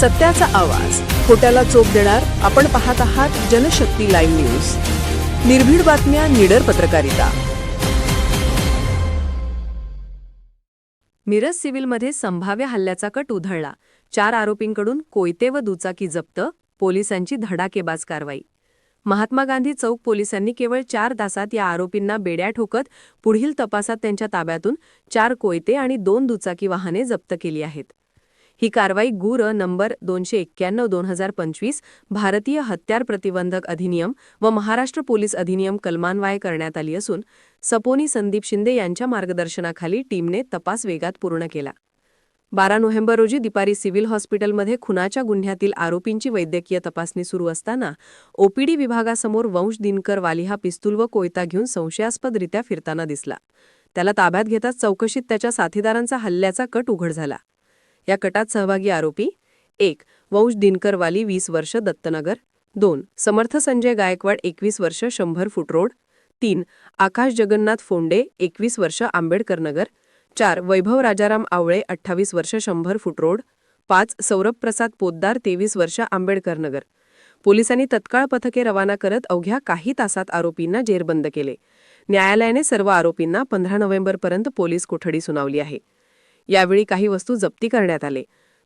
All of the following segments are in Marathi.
सत्याचा आवाज. खोट्याला चोप देणार आपण पाहत आहात जनशक्ती लाईव्ह न्यूज. निर्भीड बातम्या निडर पत्रकारिता. मिरज सिव्हिलमध्ये संभाव्य हल्ल्याचा कट उधळला. चार आरोपींकडून कोयते व दुचाकी जप्त पोलिसांची धडाकेबाज कारवाई. महात्मा गांधी चौक पोलिसांनी केवळ चार तासात या आरोपींना बेड्या ठोकत पुढील तपासात त्यांच्या ताब्यातून चार कोयते आणि दोन दुचाकी वाहने जप्त केली आहेत. ही कारवाई गुर नंबर दोनशे एक्क्याण्णव दोन हजार पंचवीस भारतीय हत्यार प्रतिबंधक अधिनियम व महाराष्ट्र पोलीस अधिनियम कलमान्वये करण्यात आली असून सपोनी संदीप शिंदे यांच्या मार्गदर्शनाखाली टीमने तपास वेगात पूर्ण केला. बारा नोव्हेंबर रोजी दुपारी सिव्हिल हॉस्पिटलमध्ये खुनाच्या गुन्ह्यातील आरोपींची वैद्यकीय तपासणी सुरू असताना ओपीडी विभागासमोर वंश दिनकर वाली हा पिस्तूल व कोयता घेऊन संशयास्पदरित्या फिरताना दिसला. त्याला ताब्यात घेताच चौकशीत त्याच्या साथीदारांचा हल्ल्याचा कट उघड झाला. या कटात सहभागी आरोपी एक वंश दिनकरवाली वीस वर्ष दत्तनगर. दोन समर्थ संजय गायकवाड एकवीस वर्ष शंभर फूट रोड. तीन आकाश जगन्नाथ फोंडे एकवीस वर्ष आंबेडकरनगर चार वैभव राजाराम आवळे अठ्ठावीस वर्ष शंभर फूट रोड. पाच सौरभ प्रसाद पोद्दार तेवीस वर्ष आंबेडकरनगर पोलिसांनी तत्काळ पथके रवाना करत अवघ्या काही तासात आरोपींना जेरबंद केले. न्यायालयाने सर्व आरोपींना पंधरा नोव्हेंबरपर्यंत पोलीस कोठडी सुनावली आहे. यावेळी काही वस्तू जप्ती करण्यात आले.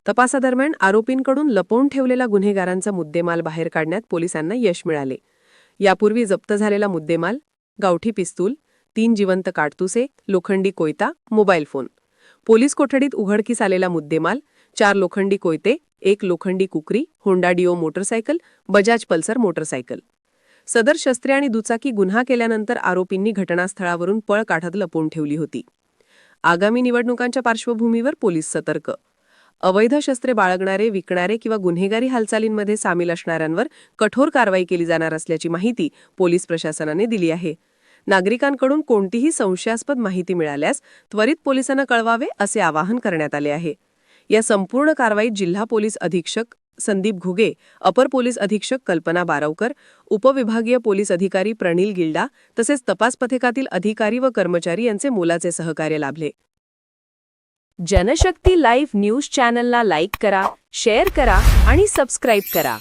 तपासादरम्यान आरोपींकडून लपवून ठेवलेला गुन्हेगारांचा मुद्देमाल बाहेर काढण्यात पोलिसांना यश मिळाले. यापूर्वी जप्त झालेला मुद्देमाल गावठी पिस्तूल तीन जिवंत काडतुसे लोखंडी कोयता मोबाईल फोन. पोलीस कोठडीत उघडकीस आलेला मुद्देमाल चार लोखंडी कोयते एक लोखंडी kukri Honda Dio motorcycle Bajaj Pulsar motorcycle. सदर शस्त्रे आणि दुचाकी गुन्हा केल्यानंतर आरोपींनी घटनास्थळावरून पळ काढत लपवून ठेवली होती. आगामी निवडणुकांच्या पार्श्वभूमीवर पोलीस सतर्क. अवैध शस्त्रे बाळगणारे विकणारे किंवा गुन्हेगारी हालचालींमध्ये सामील असणाऱ्यांवर कठोर कारवाई केली जाणार असल्याची माहिती पोलीस प्रशासनाने दिली आहे. नागरिकांकडून कोणतीही संशयास्पद माहिती मिळाल्यास त्वरित पोलिसांना कळवावे असे आवाहन करण्यात आले आहे. या संपूर्ण कारवाईत जिल्हा पोलीस अधीक्षक संदीप घुगे अपर पोलीस अधीक्षक कल्पना बारवकर उपविभागीय पोलीस अधिकारी प्रणील गिल्डा तसेच तपास पथकातील अधिकारी व कर्मचारी यांचे मोलाचे सहकार्य लाभले. जनशक्ती लाईव्ह न्यूज चॅनलला लाईक करा शेअर करा आणि सबस्क्राईब करा.